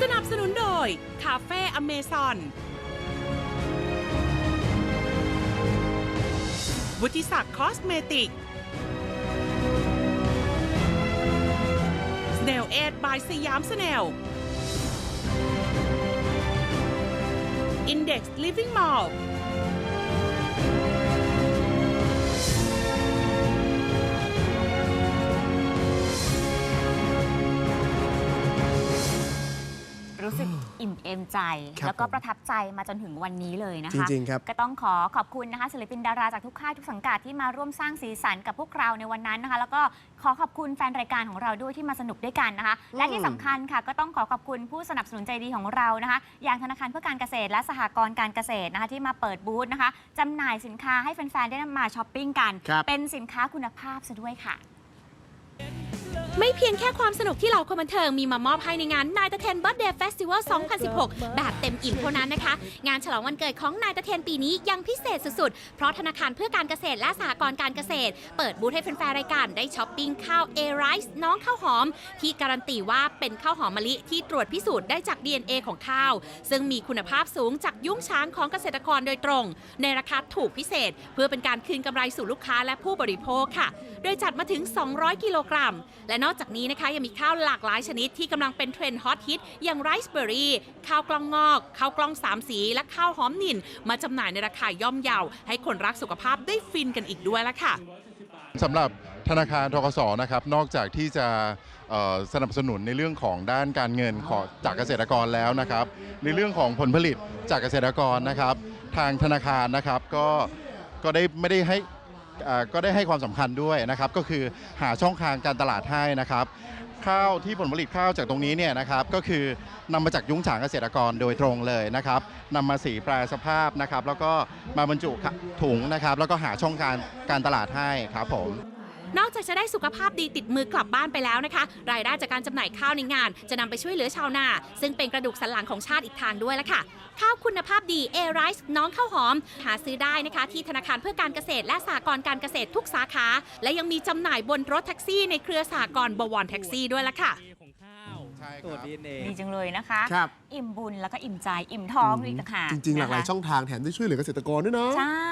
สนับสนุนโดย คาเฟ่อเมซอน วุฒิศักดิ์คอสเมติกสเนลเอ็ดบายสยามสเนลอินเรู้สึกอิ่มเอมใจ ครับแล้วก็ผมประทับใจมาจนถึงวันนี้เลยนะจคะริงๆครับ ก็ต้องขอขอบคุณนะคะศิลปินดาราจากทุกค่ายทุกสังกัดที่มาร่วมสร้างสีสันกับพวกเราในวันนั้นนะคะ แล้วก็ขอขอบคุณแฟนรายการของเราด้วยที่มาสนุกด้วยกันนะคะ และที่สำคัญค่ะ ก็ต้องขอขอบคุณผู้สนับสนุนใจดีของเรานะคะ อย่างธนาคารเพื่อการเกษตรและสหกรณ์การเกษตรนะคะที่มาเปิดบูธนะคะจำหน่ายสินค้าให้แฟนๆได้มาช้อปปิ้งกัน ครับ เป็นสินค้าคุณภาพซะด้วยค่ะ ไม่เพียงแค่ความสนุกที่เหล่าคนบันเทิงมีมามอบให้ในงานนายตะเทนเบิร์ดเดย์เฟสติวัล2016 แบบเต็มอิ่มเท่านั้นนะคะ งานฉลองวันเกิดของนายตะเทนปีนี้ยังพิเศษสุดๆ เพราะธนาคารเพื่อการเกษตรและสหกรณ์การเกษตร เปิดบูธให้แฟนๆรายการได้ช้อปปิ้งข้าวเอไรซ์น้องข้าวหอม ที่การันตีว่าเป็นข้าวหอมมะลิที่ตรวจพิสูจน์ได้จาก DNA ของข้าว ซึ่งมีคุณภาพสูงจากยุ้งช้างของเกษตรกรโดยตรง ในราคาถูกพิเศษ เพื่อเป็นการคืนกำไรสู่ลูกค้าและผู้บริโภคค่ะ โดยจัดมาถึง 200 กิโลกรัม และนอกจากนี้นะคะยังมีข้าวหลากหลายชนิดที่กำลังเป็นเทรนด์ฮอตฮิตอย่างไรซ์เบอร์รี่ข้าวกล้องงอกข้าวกล้องสามสี และข้าวหอมนินมาจำหน่ายในราคาย่อมเยาให้คนรักสุขภาพได้ฟินกันอีกด้วยละค่ะสำหรับธนาคารทกสนะครับนอกจากที่จะสนับสนุนในเรื่องของด้านการเงินของจากเกษตรกรแล้วนะครับ ในเรื่องของผลผลิตจากเกษตรกรนะครับ ทางธนาคารนะครับก็ก็ได้ไม่ได้ให้ ก็ได้ให้ความสำคัญด้วยนะครับก็คือหาช่องทางการตลาดให้นะครับ ข้าวที่ผลผลิตข้าวจากตรงนี้เนี่ยนะครับก็คือนำมาจากยุ้งฉางเกษตรกรโดยตรงเลยนะครับนำมาสีแปรสภาพนะครับ แล้วก็มาบรรจุถุงนะครับ แล้วก็หาช่องทางการตลาดให้ครับผม นอกจากจะได้สุขภาพดีติดมือกลับบ้านไปแล้วนะคะ รายได้จากการจำหน่ายข้าวในงาน จะนำไปช่วยเหลือชาวนา ซึ่งเป็นกระดูกสันหลังของชาติอีกทางด้วยละค่ะ ข้าวคุณภาพดีเอไรซ์น้องข้าวหอม หาซื้อได้นะคะ ที่ธนาคารเพื่อการเกษตรและสหกรณ์การเกษตรทุกสาขา และยังมีจำหน่ายบนรถแท็กซี่ในเครือสหกรณ์บวรแท็กซี่ด้วยละค่ะของข้าวใช่คตรวจรับ ดีเอ็นเอ ดีจังเลยนะคะ ครับ อิ่มบุญแล้วก็อิ่มใจ อิ่มท้องด้วยอีกต่างหากจริงๆ หลากหลายนะคะช่องทางแถมได้ช่วยเหลือเกษตรกรด้วยเนาะ ใช่